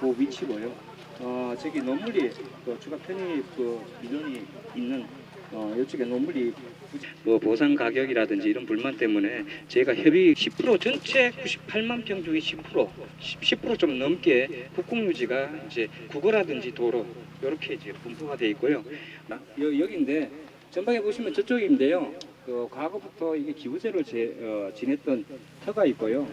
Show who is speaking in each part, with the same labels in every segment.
Speaker 1: 그 위치고요. 어, 저기 논물이 그 추가 편입 그 민원이 있는 어, 이쪽에 논물이 뭐 보상 가격이라든지 이런 불만 때문에 저희가 협의 10% 전체 98만 평 중에 10% 10%좀 넘게 국공 유지가 이제 국어라든지 도로 이렇게 이제 분포가 돼 있고요. 아, 여, 여기인데 전방에 보시면 저쪽인데요. 그 과거부터 이게 제, 어, 지냈던 터가 있고요.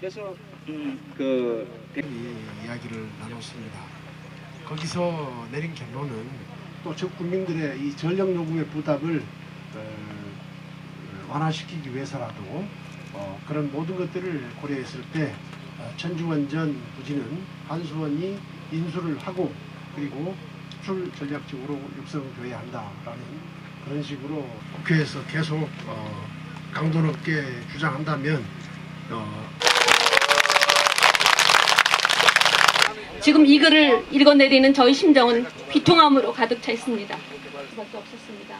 Speaker 1: 그래서 음,
Speaker 2: 그이 이야기를 나눴습니다. 거기서 내린 결론은 또저 국민들의 이 전력 요금의 부담을 어, 완화시키기 위해서라도 어, 그런 모든 것들을 고려했을 때 어, 천주원전 부지는 한수원이 인수를 하고 그리고 수출 전략적으로 육성돼야 한다라는 그런 식으로 국회에서 계속 어, 강도 높게 주장한다면 어,
Speaker 3: 지금 이 글을 읽어내리는 저희 심정은 비통함으로 가득 차 있습니다. 수밖에 없었습니다.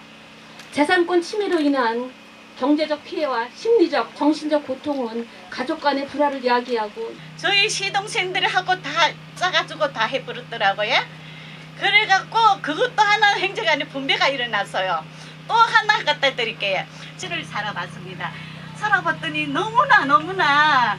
Speaker 3: 재산권 침해로 인한 경제적 피해와 심리적, 정신적 고통은 가족 간의 불화를 야기하고
Speaker 4: 저희 시동생들하고 다 짜가지고 다 해버렸더라고요. 그래갖고 그것도 하나 행정안에 분배가 일어났어요. 또 하나 갖다 드릴게요. 지를 살아봤습니다. 살아봤더니 너무나 너무나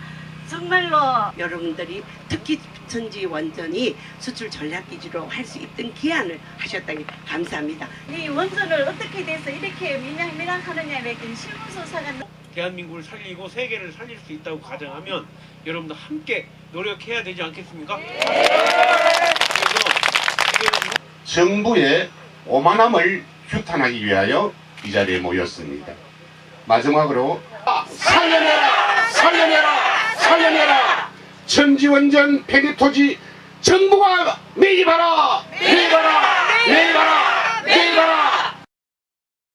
Speaker 4: 정말로
Speaker 5: 여러분들이 특히 천지 원전이 수출 전략 기지로 할 수 있던 기한을 하셨다니 감사합니다.
Speaker 4: 이 원전을 어떻게 돼서 이렇게 미냥미냥 하느냐에 실무조사가
Speaker 6: 대한민국을 살리고 세계를 살릴 수 있다고 가정하면 여러분들 함께 노력해야 되지 않겠습니까? 그래서 지금
Speaker 7: 정부의 오만함을 규탄하기 위하여 이 자리에 모였습니다. 마지막으로 살려내라! 살려내라! 살려내라! 천지원전 폐기토지 정부가 매입하라! 매입하라!